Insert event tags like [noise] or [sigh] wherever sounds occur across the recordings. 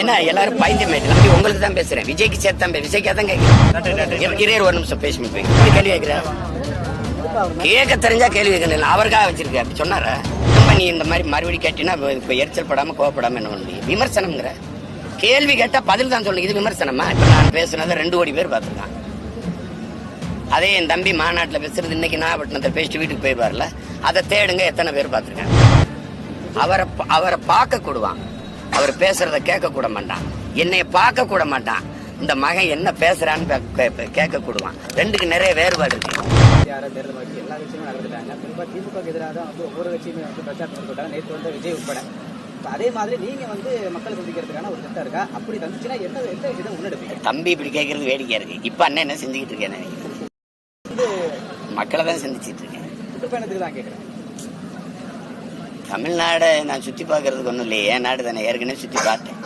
என்ன எல்லாரும் பயந்து தம்பி உங்களுக்கு தான் பேசுறேன். விஜய்க்கு சேர்த்து தான் விஜய்க்கா தான் கேட்கிறேன் இறையர் ஒரு நிமிஷம் பேசி முடிப்பேன் கேள்வி கேட்கிறேன் கேட்க தெரிஞ்சா கேள்வி கேட்கல அவருக்காக வச்சிருக்க. அப்படி சொன்னாரா? நீ இந்த மாதிரி மறுபடியும் கேட்டீங்கன்னா இப்போ எரிச்சல் படாம கோவப்படாம என்ன பண்ணி விமர்சனம்ங்கிற. கேள்வி கேட்டா பதில் தான் சொல்லுங்க இது விமர்சனமா? இப்ப நான் பேசுனதை ரெண்டு கோடி பேர் பார்த்துருக்கான் அதே என் தம்பி மாநாட்டில் பேசுறது இன்னைக்கு நாகப்பட்டினத்தில் பேசிட்டு வீட்டுக்கு போயிடுவார்ல அதை தேடுங்க எத்தனை பேர் பார்த்துருக்காங்க. அவரை அவரை பார்க்க கூடுவான் அவர் பேசுறத கேட்க கூட மாட்டான். என்னைய பார்க்க கூட மாட்டான். இந்த மகன் என்ன பேசுறான்னு கேட்க கூடுவான். ரெண்டுக்கு நிறைய வேறுபாடு இருக்கு. எல்லா கட்சியுமே நடந்துட்டாங்க. குறிப்பாக திமுக எதிராக வந்து ஒவ்வொரு கட்சியுமே வந்து பிரச்சாரம் பண்ணிட்டாங்க நேற்று வந்து விஜய் உட்பட. அதே மாதிரி நீங்க வந்து மக்களை சந்திக்கிறதுக்கான ஒரு திட்டம் இருக்கா? அப்படி தந்துச்சுன்னா என்ன எந்த இதை முன்னெடுப்பீங்க? தம்பி இப்படி கேட்கறது வேடிக்கையா இருக்கு. இப்ப அண்ணன் என்ன செஞ்சுக்கிட்டு இருக்கேன் வந்து மக்களை தான் சந்திச்சிட்டு இருக்கேன். சுற்றுப்பயணத்துக்கு தான் கேட்குறேன் தமிழ்நாடை நான் சுற்றி பார்க்கறதுக்கு ஒன்றும் இல்லையே. என் நாடு தானே? ஏற்கனவே சுற்றி பார்த்தேன்.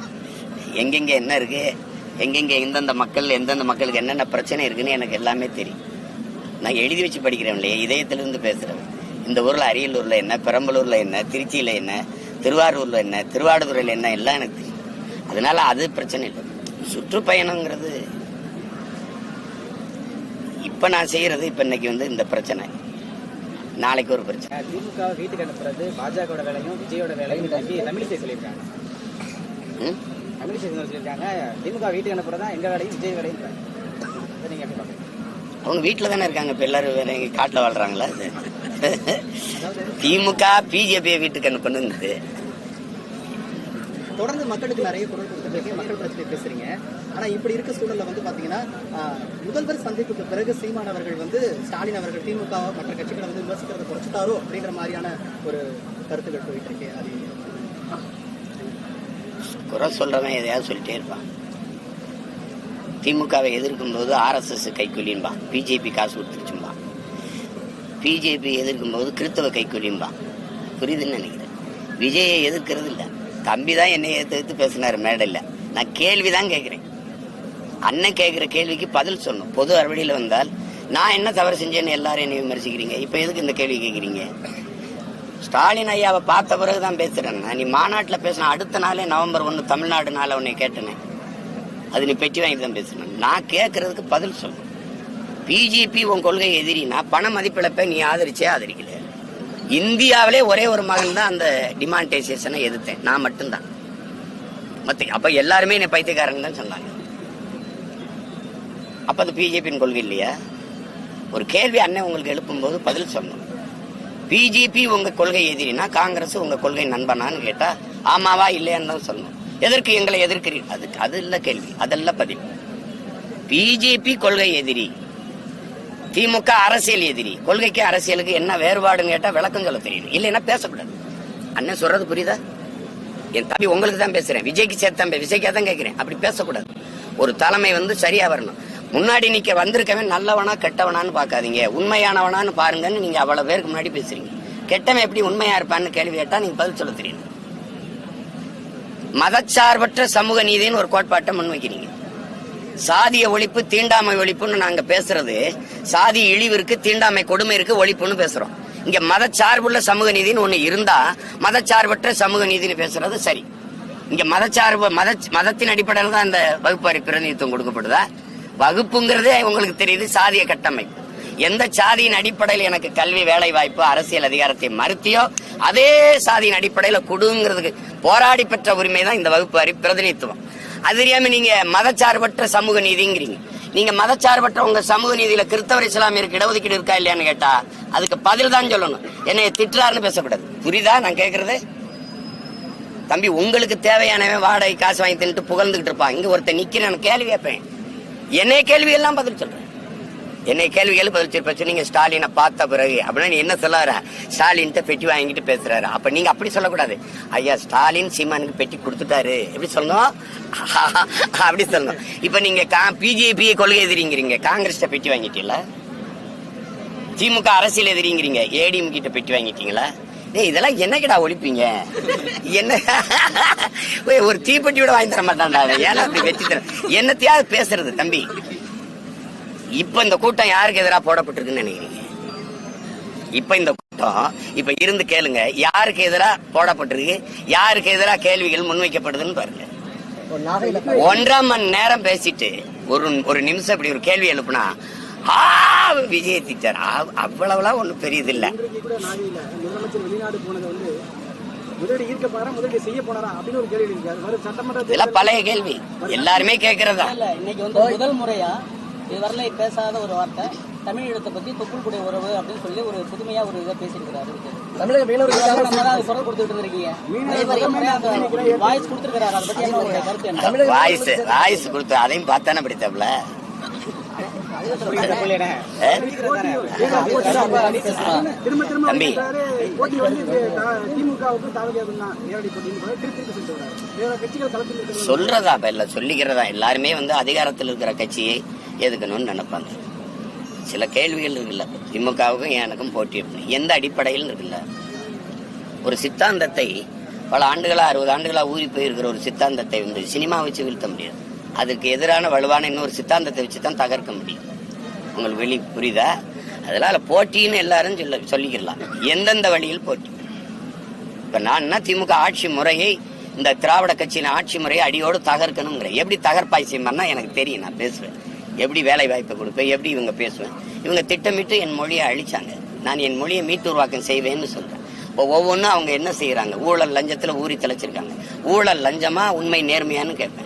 எங்கெங்க என்ன இருக்கு? எங்கெங்க எந்தெந்த மக்கள் எந்தெந்த மக்களுக்கு என்னென்ன பிரச்சனை இருக்குன்னு எனக்கு எல்லாமே தெரியும். நான் எழுதி வச்சு படிக்கிறேன் இல்லையா? இதயத்திலிருந்து பேசுகிறேன் இந்த ஊரில் அரியலூரில் என்ன பெரம்பலூரில் என்ன திருச்சியில் என்ன திருவாரூரில் என்ன திருவாடுதுறையில் என்ன எல்லாம் எனக்கு தெரியும். அதனால அது பிரச்சனை இல்லை. சுற்றுப்பயணங்கிறது இப்போ நான் செய்கிறது இப்போ இன்னைக்கு வந்து இந்த பிரச்சனை. நாளைக்கு ஒரு பிரச்சனை. திமுக வீட்டுக்கு அனுப்புறது பாஜகவோட வேலையும் விஜயோட வேலையும் இன்னைக்கு தமிழிசை சொல்லியிருக்காங்க? தமிழிசை சொல்லியிருக்காங்க. திமுக வீட்டுக்கு அனுப்புறது எங்க வேலையும் விஜய் வேலையும் நீங்க அவங்க வீட்டில் தானே இருக்காங்க இப்போ எல்லாரும் வேற காட்டில் வாழ்றாங்களா திமுக பிஜேபியை வீட்டுக்கு அனுப்பணும் இருந்தது தொடர்ந்து மக்களுக்கு நிறைய குரல் கொடுத்துருக்கீங்க மக்கள் பிரச்சனை பேசுறீங்க. ஆனா இப்படி இருக்க சூழல்ல வந்து பாத்தீங்கன்னா முதல்வர் சந்திப்புக்கு பிறகு சீமான் அவர்கள் வந்து ஸ்டாலின் அவர்கள் திமுக மற்ற கட்சிகளை வந்து விமர்சிக்கிறத குறைச்சிட்டாரோ அப்படின்ற மாதிரியான ஒரு கருத்துக்கள் போயிட்டு இருக்கு. அது குறை சொல்றவன் எதையாவது சொல்லிட்டே இருப்பான். திமுகவை எதிர்க்கும் போது ஆர்எஸ்எஸ் கைக்கூலின்பான் பிஜேபி காசு கொடுத்துருச்சும்பான் பிஜேபி எதிர்க்கும் போது கிறிஸ்தவ கைக்கூலின்பான் புரியுதுன்னு நினைக்கிறேன். விஜயை எதிர்க்கிறது இல்லை தம்பி தான் என்னை எடுத்து எடுத்து பேசினாரு மேடையில். நான் கேள்வி தான் கேட்குறேன். அண்ணன் கேட்குற கேள்விக்கு பதில் சொல்லணும். பொது அறுவடையில் வந்தால் நான் என்ன தவறு செஞ்சேன்னு எல்லாரும் என்னை விமர்சிக்கிறீங்க? இப்போ எதுக்கு இந்த கேள்வி கேட்குறீங்க? ஸ்டாலின் ஐயாவை பார்த்த பிறகு தான் பேசுகிறேன் நீ மாநாட்டில் பேசின அடுத்த நாளே நவம்பர் ஒன்று தமிழ்நாடு நாள் உன்னை கேட்டேனே. அது நீ பெட்டி வாங்கி தான் பேசணும் நான் கேட்கறதுக்கு பதில் சொல்லணும். பிஜேபி உன் கொள்கை எதிரினா பண மதிப்பிழப்பை நீ ஆதரிச்சே ஆதரிக்கல. இந்தியாவிலே ஒரே ஒரு மகன் தான் அந்த டிமான்டைசேஷனை எதிர்த்தேன். நான் மட்டும்தான். மற்ற அப்போ எல்லாருமே என்னை பைத்தியக்காரங்க தான் சொன்னாங்க. அப்போ அது பிஜேபியின் கொள்கை இல்லையா? ஒரு கேள்வி அண்ணன் உங்களுக்கு எழுப்பும்போது பதில் சொல்லணும். பிஜேபி உங்கள் கொள்கை எதிரினா காங்கிரஸ் உங்கள் கொள்கை நண்பனான்னு கேட்டால் ஆமாவா இல்லையான்னு தான் சொல்லணும். எதற்கு எங்களை எதிர்க்கிறீர்கள் அதுக்கு அது இல்லை கேள்வி. அதெல்லாம் பதில். பிஜேபி கொள்கை எதிரி. திமுக அரசியல் எதிரி. கொள்கைக்கு அரசியலுக்கு என்ன வேறுபாடுன்னு கேட்டா விளக்கம் சொல்ல தெரியும். இல்லைன்னா பேசக்கூடாது. அண்ணன் சொல்றது புரியுதா? என் தம்பி உங்களுக்கு தான் பேசுறேன். விஜய்க்கு சேர்த்து தான் தான் கேட்கிறேன் அப்படி பேசக்கூடாது. ஒரு தலைமை வந்து சரியா வரணும். முன்னாடி நிக்க வந்திருக்கவன் நல்லவனா கெட்டவனான்னு பார்க்காதீங்க. உண்மையானவனான்னு பாருங்கன்னு நீங்க அவ்வளவு பேருக்கு முன்னாடி பேசுறீங்க. கெட்டவன் எப்படி உண்மையா இருப்பான்னு கேள்வி கேட்டா நீங்க பதில் சொல்ல தெரியணும் மதச்சார்பற்ற சமூக நீதின்னு ஒரு கோட்பாட்டை முன்வைக்கிறீங்க. சாதிய ஒழிப்பு தீண்டாமை ஒழிப்புன்னு நாங்க பேசுறது. சாதி இழிவு இருக்கு தீண்டாமை கொடுமை இருக்கு ஒழிப்புன்னு பேசுறோம். இங்க மதச்சார்புள்ள சமூக நீதினு ஒண்ணு இருந்தா மதச்சார்பற்ற சமூக நீதினு பேசுறது சரி. இங்க மதச்சார்பு மத மதத்தின் அடிப்படையில் தான் அந்த வகுப்பாரி பிரதிநிதித்துவம் கொடுக்கப்படுதா? வகுப்புங்கிறதே உங்களுக்கு தெரியுது சாதிய கட்டமைப்பு. எந்த சாதியின் அடிப்படையில் எனக்கு கல்வி வேலை வாய்ப்பு அரசியல் அதிகாரத்தை மறுத்தியோ அதே சாதியின் அடிப்படையில் கொடுங்கிறதுக்கு போராடி பெற்ற உரிமை தான் இந்த வகுப்பாரி பிரதிநிதித்துவம். அது தெரியாம நீங்க மதச்சார்பற்ற சமூக நீதிங்கிறீங்க. நீங்க மதச்சார்பற்ற உங்க சமூக நீதியில கிறிஸ்தவர் இஸ்லாமியருக்கு இடஒதுக்கீடு இருக்கா இல்லையான்னு கேட்டா அதுக்கு பதில் தான் சொல்லணும். என்னைய திட்டுறாருன்னு பேசக்கூடாது. புரியுதா? நான் கேக்குறது? தம்பி உங்களுக்கு தேவையானவன் வாடகை காசு வாங்கி தின்னுட்டு புகழ்ந்துகிட்டு இருப்பான். இங்க ஒருத்தன் நிக்கிறேன் கேள்வி கேட்பேன். என்னைய கேள்வி எல்லாம் பதில் சொல்றேன். என்னை கேள்விகள் பதில் சொல்ல. நீங்க ஸ்டாலினை பார்த்த பிறகு. அப்படின்னா நீ என்ன சொல்லார ஸ்டாலின்ட்ட பெட்டி வாங்கிட்டு பேசுறாரு. அப்ப நீங்க அப்படி சொல்லக்கூடாது. ஐயா ஸ்டாலின் சீமானுக்கு பெட்டி கொடுத்துட்டாரு. எப்படி சொல்லணும்? [laughs] அப்படி சொல்லணும். இப்ப நீங்க பிஜேபி கொள்கை எதிரிங்கிறீங்க. காங்கிரஸ் பெட்டி வாங்கிட்டீங்களா? திமுக அரசியல் எதிரிங்கிறீங்க. ஏடிஎம் கிட்ட பெட்டி வாங்கிட்டீங்களா? டேய் இதெல்லாம் என்னக்கடா ஒழிப்பீங்க? என்ன? [laughs] ஒரு தீப்பெட்டியோட வாங்கி தர மாட்டான்டா. ஏன்னா அப்படி வெற்றி தர என்னத்தையாவது பேசுறது தம்பி. இப்ப இந்த கூட்டம் யாருக்கு எதிராக போடப்பட்டிருக்குன்னு நினைக்கிறீங்க? இப்ப இந்த கூட்டம் இப்ப இருந்து கேளுங்க யாருக்கு எதிராக போடப்பட்டிருக்கு? யாருக்கு எதிராக கேள்விகள் முன்வைக்கப்படுதுன்னு பாருங்க. ஒன்றரை மணி நேரம் பேசிட்டு ஒரு ஒரு நிமிஷம் இப்படி ஒரு கேள்வி எழுப்புனா ஆ விஜய் திட்டார். அவ்வளவுலாம் ஒண்ணும் பெரியது இல்ல. இதெல்லாம் பழைய கேள்வி. எல்லாருமே கேக்குறதா? இன்னைக்கு முதல் முறையா இதுவரையில பேசாத ஒரு வார்த்தை. தமிழீழத்தை பத்தி தொப்புள்குடி உறவு அப்படின்னு சொல்லி ஒரு புதுமையா ஒரு இதை பேசியிருக்கிறாரு தமிழக மீனவர்களுக்காக நம்ம தான் குரல் கொடுத்துட்டு அந்த வாய்ஸ் கொடுத்துருக்காரு அதை பத்தி என்ன கருத்து என்ன? வாய்ஸ் வாய்ஸ் கொடுத்து அதையும் பார்த்தானே பிடித்தப்ல தம்பி. சொல்றதா இப்ப இல்ல சொல்லிக்கிறதா? எல்லாருமே வந்து அதிகாரத்தில் இருக்கிற கட்சியை எதுக்கணும்னு நினைப்பாங்க. சில கேள்விகள் இருக்குல்ல. திமுகவுக்கும் எனக்கும் போட்டி எந்த அடிப்படையில் இருக்குல்ல. ஒரு சித்தாந்தத்தை பல ஆண்டுகளா அறுபது ஆண்டுகளா ஊறி போயிருக்கிற ஒரு சித்தாந்தத்தை வந்து சினிமா வச்சு வீழ்த்த முடியாது. அதுக்கு எதிரான வலுவான இன்னொரு சித்தாந்தத்தை வச்சு தான் தகர்க்க முடியும். உங்களுக்கு வெளி புரியுதா? அதனால போட்டின்னு எல்லாரும் சொல்ல சொல்லிக்கிடலாம். எந்தெந்த வழியில் போட்டி? இப்போ நான் திமுக ஆட்சி முறையை இந்த திராவிட கட்சியின் ஆட்சி முறையை அடியோடு தகர்க்கணுங்கிறேன் எப்படி தகர்ப்பாய் செய்யணும்னா எனக்கு தெரியும் நான் பேசுவேன் எப்படி வேலை வாய்ப்பை கொடுப்பேன் எப்படி இவங்க பேசுவேன். இவங்க திட்டமிட்டு என் மொழியை அழிச்சாங்க. நான் என் மொழியை மீட்டுருவாக்கம் செய்வேன்னு சொல்கிறேன் இப்போ ஒவ்வொன்றும் அவங்க என்ன செய்கிறாங்க ஊழல் லஞ்சத்தில் ஊறி தெளிச்சிருக்காங்க. ஊழல் லஞ்சமாக உண்மை நேர்மையான்னு கேட்பேன்.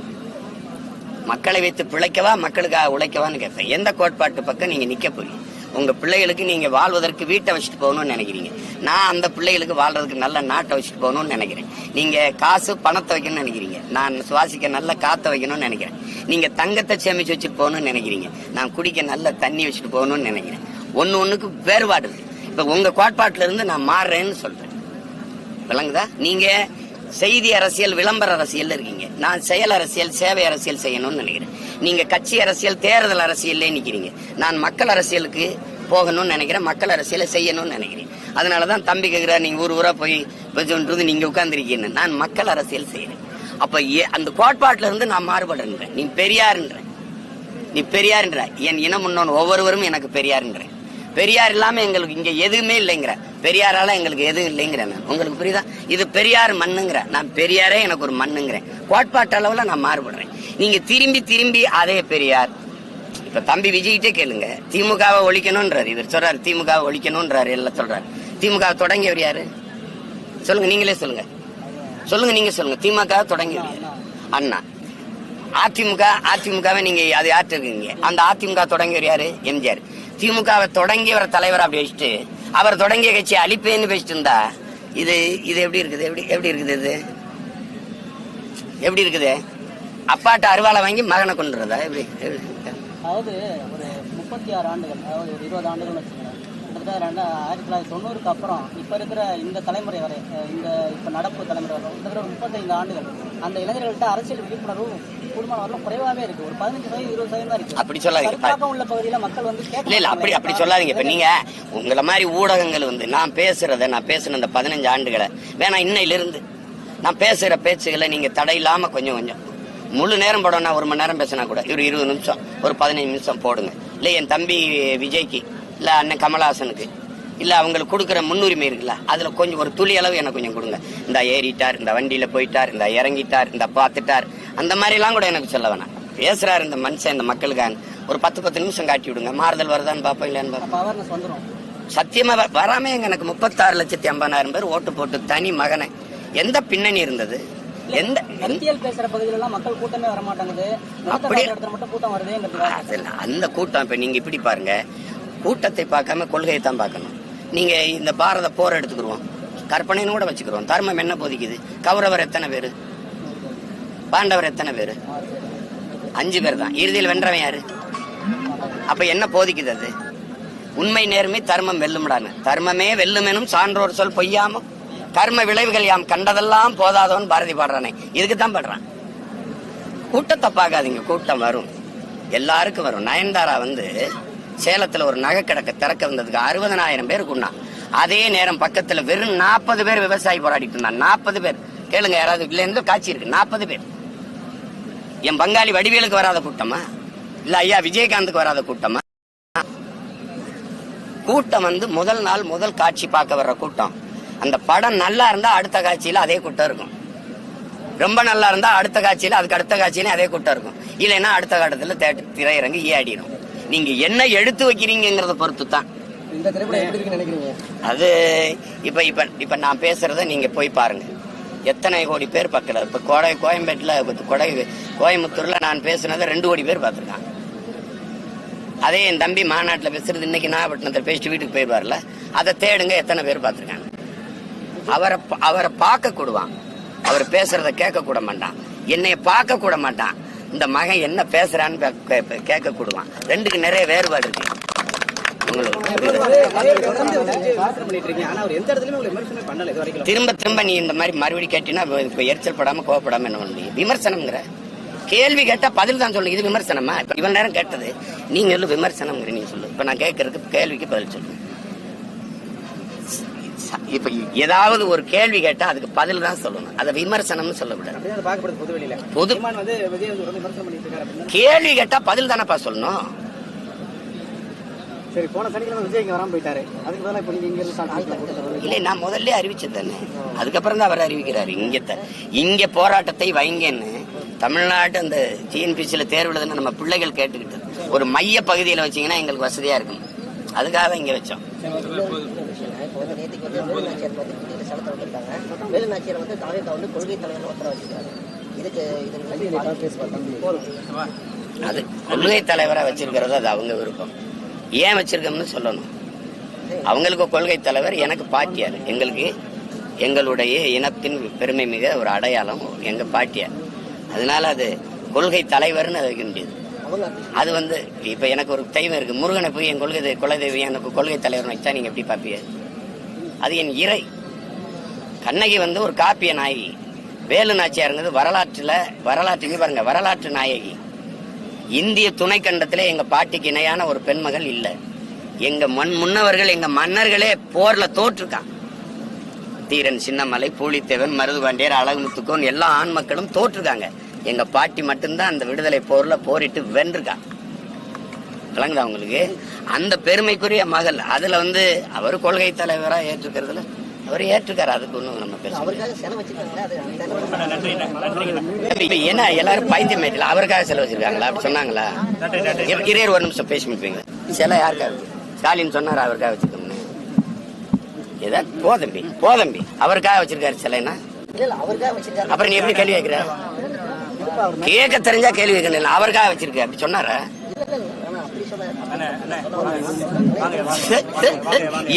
மக்களை வைத்து பிழைக்கவா மக்களுக்காக உழைக்கவான்னு கேட்பேன். எந்த கோட்பாட்டு பக்கம் நீங்க நிக்க போறீங்க? உங்க பிள்ளைகளுக்கு நீங்க வாழ்வதற்கு வீட்டை வச்சுட்டு போகணும்னு நினைக்கிறீங்க. நான் அந்த பிள்ளைகளுக்கு வாழ்றதுக்கு நல்ல நாட்டை வச்சுட்டு போகணும்னு நினைக்கிறேன். நீங்க காசு பணத்தை வைக்கணும்னு நினைக்கிறீங்க. நான் சுவாசிக்க நல்ல காத்த வைக்கணும்னு நினைக்கிறேன். நீங்க தங்கத்தை சேமிச்சு வச்சுட்டு போகணும்னு நினைக்கிறீங்க. நான் குடிக்க நல்ல தண்ணி வச்சுட்டு போகணும்னு நினைக்கிறேன். ஒன்னு ஒண்ணுக்கு வேறுபாடு இப்போ இப்ப உங்க கோட்பாட்டுல இருந்து நான் மாறுறேன்னு சொல்றேன். விளங்குதா? நீங்க செய்தி அரசியல் விளம்பர அரசியல் இருக்கீங்க. நான் செயல் அரசியல் சேவை அரசியல் செய்யணும்னு நினைக்கிறேன். நீங்க கட்சி அரசியல் தேர்தல் அரசியல்லே நிக்கிறீங்க. நான் மக்கள் அரசியலுக்கு போகணும்னு நினைக்கிறேன். மக்கள் அரசியலை செய்யணும்னு நினைக்கிறேன். அதனால தான் தம்பி கேக்குறா நீங்க ஊர் ஊரா போய் சொல்றது நீங்க உட்கார்ந்துருக்கீங்க நான் மக்கள் அரசியல் செய்யறேன். அப்ப ஏ- அந்த கோட்பாட்டில் இருந்து நான் மாறுபடுறேன் நீ பெரியாருன்ற நீ பெரியாருன்ற. என் இனம் முன்னோன் ஒவ்வொருவரும் எனக்கு பெரியாருன்றேன். பெரியார் இல்லாம எங்களுக்கு இங்க எதுவுமே இல்லைங்கிற. பெரியாரால எங்களுக்கு எதுவும் இல்லைங்கிறேன் நான். உங்களுக்கு புரியுதா? இது பெரியார் மண்ணுங்கிற. நான் பெரியாரே எனக்கு ஒரு மண்ணுங்கிறேன். கோட்பாட்டு அளவுல நான் மாறுபடுறேன். நீங்க திரும்பி திரும்பி அதே பெரியார். இப்ப தம்பி விஜய்கிட்டே கேளுங்க. திமுகவை ஒழிக்கணும்ன்றாரு. இவர் சொல்றாரு திமுகவை ஒழிக்கணும்ன்றாரு எல்லாம் சொல்றாரு. திமுக தொடங்கியவர் யாரு? சொல்லுங்க நீங்களே சொல்லுங்க. சொல்லுங்க நீங்க சொல்லுங்க. திமுக தொடங்கியவர் அண்ணா. அதிமுக அதிமுகவை நீங்க அது யார்கிட்ட இருக்கீங்க? அந்த அதிமுக தொடங்கியவர் யாரு? எம்ஜிஆர். திமுகவை தொடங்கியவர் தலைவர் அப்படி வச்சுட்டு அவர் தொடங்கிய கட்சி அழிப்பேன்னு பேசிட்டு இருந்தா இது இது எப்படி இருக்குது? எப்படி எப்படி இருக்குது இது? எப்படி இருக்குது? அப்பாட்ட அருவாளை வாங்கி மகனை கொண்டுறதா எப்படி எப்படி? அதாவது ஒரு முப்பத்தி ஆறு ஆண்டுகள் அதாவது ஒரு இருபது ஆண்டுகள் கிட்டத்தட்ட ரெண்டு ஆயிரத்தி தொள்ளாயிரத்தி தொண்ணூறுக்கு அப்புறம் இப்போ இருக்கிற இந்த தலைமுறை வரை இந்த இப்போ நடப்பு தலைமுறை வரை கிட்டத்தட்ட ஒரு முப்பத்தைந்து ஆண்டுகள் அந்த இளைஞர்கள்ட்ட அரசியல் விழிப்புணர்வு குடும்பம் வரலும் குறைவாகவே இருக்கு. ஒரு பதினஞ்சு சதவீதம் இருபது சதவீதம் இருக்கு. அப்படி சொல்லாதீங்க. உள்ள பகுதியில் மக்கள் வந்து இல்ல இல்ல அப்படி அப்படி சொல்லாதீங்க. இப்ப நீங்க உங்களை மாதிரி ஊடகங்கள் வந்து நான் பேசுறத நான் பேசின இந்த பதினஞ்சு ஆண்டுகளை வேணா இன்னையில இருந்து நான் பேசுற பேச்சுகளை நீங்க தடையில்லாம கொஞ்சம் கொஞ்சம். முழு நேரம் போடணும் ஒரு மணி நேரம் பேசினா கூட ஒரு இருபது நிமிஷம் ஒரு பதினஞ்சு நிமிஷம் போடுங்க. இல்ல என் தம்பி விஜய்க்கு இல்ல அண்ணன் கமலஹாசனுக்கு. இல்ல அவங்களுக்கு கொடுக்குற முன்னுரிமை இருக்குல்ல அதுல கொஞ்சம் ஒரு துளி அளவு எனக்கு கொஞ்சம் கொடுங்க. இந்த ஏறிட்டார் இந்த வண்டியில போயிட்டார் இந்த இறங்கிட்டார் இந்த பார்த்துட்டார் அந்த மாதிரி எல்லாம் கூட எனக்கு சொல்ல வேணாம். பேசுறாரு இந்த மனுஷன் இந்த மக்களுக்காக ஒரு பத்து பத்து நிமிஷம் காட்டி விடுங்க. மாறுதல் வருதான்னு பாப்போம் இல்லைன்னு பாப்போம் அப்போ அவேர்னஸ் வந்துடும் சத்தியமா வ- வராம எங்க எனக்கு முப்பத்தாறு லட்சத்தி ஐம்பதாயிரம் பேர் ஓட்டு போட்டு தனி மகனை. எந்த பின்னணி இருந்தது? எந்த கருத்தியல் பேசுற பகுதியிலலாம் மக்கள் கூட்டமே வர மாட்டேங்குது அப்படி- இடத்துல மட்டும் கூட்டம் வருதுங்கிறதுக்காக. அதுல அந்த கூட்டம் இப்ப நீங்க இப்படி பாருங்க. கூட்டத்தை பார்க்காம கொள்கையை தான் பார்க்கணும். நீங்க இந்த பாரத போர் எடுத்துக்கிருவோம். கற்பனைன்னு கூட வச்சுக்கிறோம் தர்மம் என்ன போதிக்குது? கௌரவர் எத்தனை பேர்? பாண்டவர் எத்தனை பேர்? அஞ்சு பேர் தான். இறுதியில் வென்றவன் யாரு? அப்ப என்ன போதிக்குது அது? உண்மை நேர்மை தர்மம் வெல்லும்டான்னு. தர்மமே வெல்லுமெனும் சான்றோர் சொல் பொய்யாம கர்ம விளைவுகள் யாம் கண்டதெல்லாம் போதாதவன் பாரதி பாடுறானே. இதுக்கு தான் பாடுறான். கூட்டத்தை பார்க்காதீங்க. கூட்டம் வரும். எல்லாருக்கும் வரும். நயன்தாரா வந்து சேலத்துல ஒரு நகை கிடக்க திறக்க வந்ததுக்கு அறுபதனாயிரம் பேர் உண்ணா அதே நேரம் பக்கத்துல வெறும் நாற்பது பேர் விவசாயி போராடிட்டு இருந்தான் நாற்பது பேர். கேளுங்க யாராவது இல்ல காட்சி இருக்கு. நாற்பது பேர். என் பங்காளி வடிவேலுக்கு வராத கூட்டமா? இல்ல ஐயா விஜயகாந்துக்கு வராத கூட்டமா? கூட்டம் வந்து முதல் நாள் முதல் காட்சி பார்க்க வர்ற கூட்டம். அந்த படம் நல்லா இருந்தா அடுத்த காட்சியில அதே கூட்டம் இருக்கும். ரொம்ப நல்லா இருந்தா அடுத்த காட்சியில அதுக்கு அடுத்த காட்சியில அதே கூட்டம் இருக்கும். இல்லைன்னா அடுத்த காட்டத்துல தேட்டர் திரையரங்கு ஆடிடும் நீங்க என்ன எடுத்து வைக்கிறீங்கிறத பொறுத்து தான் அது இப்ப இப்ப இப்ப நான் பேசுறத நீங்க போய் பாருங்க. எத்தனை கோடி பேர் பார்க்கல. இப்ப கோடை கோயம்பேட்டுல கொடை கோயம்புத்தூர்ல நான் பேசுனதை ரெண்டு கோடி பேர் பார்த்திருக்காங்க. அதே என் தம்பி மாநாட்டில் பேசுறது இன்னைக்கு நாகப்பட்டினத்தில் பேசிட்டு வீட்டுக்கு போயிடுவார்ல. அதை தேடுங்க எத்தனை பேர் பார்த்திருக்காங்க. அவரை அவரை பார்க்க கூடுவான். அவர் பேசுறத கேட்க கூட மாட்டான். என்னைய பார்க்க கூட மாட்டான். இந்த மகன் என்ன பேசுறான்னு கே- கேட்க கூடுவான் ரெண்டுக்கு நிறைய வேறுபாடு இருக்கு. உங்களுக்கு திரும்ப திரும்ப நீ இந்த மாதிரி மறுபடியும் கேட்டீங்கன்னா எரிச்சல் படாம கோவப்படாம என்ன பண்ண விமர்சனம்ங்கிற. கேள்வி கேட்டா பதில் தான் சொல்லு இது விமர்சனமா? இப்ப இவன் நேரம் கேட்டது. நீங்க சொல்லு விமர்சனம்ங்கிற நீ சொல்லு. இப்ப நான் கேட்கறதுக்கு கேள்விக்கு பதில் சொல்லு. இப்ப ஏதாவது ஒரு கேள்வி கேட்டா அதுக்கு பதில் தான் சொல்லணும். அதை விமர்சனம்னு சொல்லக்கூடாது பொது கேள்வி கேட்டா பதில் தானப்பா சொல்லணும். சரி போன சனிக்கிழமை விஜய் இங்க வராம போயிட்டாரு. அதுக்கு பதிலா இப்போ நீங்க இங்க இருந்து ஸ்டார்ட் இல்லை நான் முதல்ல அறிவிச்சது தானே. அதுக்கப்புறம் தான் அவர் அறிவிக்கிறாரு. இங்க இங்க போராட்டத்தை வைங்கன்னு தமிழ்நாட்டு அந்த டிஎன்பிசியில தேர்வு எழுதுன நம்ம பிள்ளைகள் கேட்டுக்கிட்டு ஒரு மைய பகுதியில் வச்சீங்கன்னா எங்களுக்கு வசதியா இருக்கும். அதுக்காக தான் இங்க வச்சோம். வந்து நேற்றுக்கு வந்து வேலுநாச்சியார் வந்து திடீர்னு ஸ்தலத்தை வந்திருக்காங்க. வேலுநாச்சியார் வந்து தலைவர் வந்து கொள்கை தலைவர் உத்தரவு வச்சிருக்காரு. இதுக்கு போதும். அது கொள்கை தலைவரா வச்சிருக்கிறது அது அவங்க விருப்பம். ஏன் வச்சிருக்கோம்னு சொல்லணும். அவங்களுக்கு கொள்கை தலைவர் எனக்கு பாட்டியார். எங்களுக்கு எங்களுடைய இனத்தின் பெருமை மிக ஒரு அடையாளம் எங்க பாட்டியார். அதனால அது கொள்கை தலைவர்னு வைக்க முடியாது. அது வந்து இப்ப எனக்கு ஒரு தெய்வம் இருக்கு. முருகனை போய் என் கொள்கை தெய்வம், குலதெய்வம் எனக்கு கொள்கை தலைவர் வச்சா நீங்க எப்படி பாப்பீங்க? அது என் இறை. கண்ணகி வந்து ஒரு காப்பிய நாயகி. வேலு நாச்சியாருங்கிறது வரலாற்றுல வரலாற்று பாருங்க வரலாற்று நாயகி. இந்திய துணைக்கண்டத்தில் எங்க பாட்டிக்கு இணையான ஒரு பெண்மகள் இல்லை. எங்க மண் முன்னவர்கள் எங்க மன்னர்களே போர்ல தோற்றுருக்கான் தீரன் சின்னமலை பூலித்தேவன் மருதுபாண்டியர் அழகுமுத்துக்கோன் எல்லா ஆண் மக்களும் தோற்றுருக்காங்க எங்க பாட்டி மட்டும்தான் அந்த விடுதலை போர்ல போரிட்டு வென்றுருக்கான் விளங்குதா உங்களுக்கு? அந்த பெருமைக்குரிய மகள் அதுல வந்து அவர் கொள்கை தலைவரா ஏற்றுக்கிறதுல அவர் ஏற்றுக்காரு அதுக்கு ஒண்ணும் நம்ம பேச என்ன எல்லாரும் பைத்தியம் ஆயிட்டல அவருக்காக செலவு வச்சிருக்காங்களா? அப்படி சொன்னாங்களா? இரு, ஒரு நிமிஷம் பேசி முடிப்பீங்க சில யாருக்காக ஸ்டாலின் சொன்னார் அவருக்காக வச்சிருக்கோம்னு? ஏதா போதம்பி போதம்பி அவருக்காக வச்சிருக்காரு சிலைனா அப்புறம் நீ எப்படி கேள்வி கேட்கிற? கேட்க தெரிஞ்சா கேள்வி கேட்கணும் அவருக்காக வச்சிருக்க அப்படி சொன்னாரு?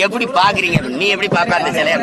எப்படி பாக்குறீங்க? நீ எப்படி பாப்பா அந்த சிலையை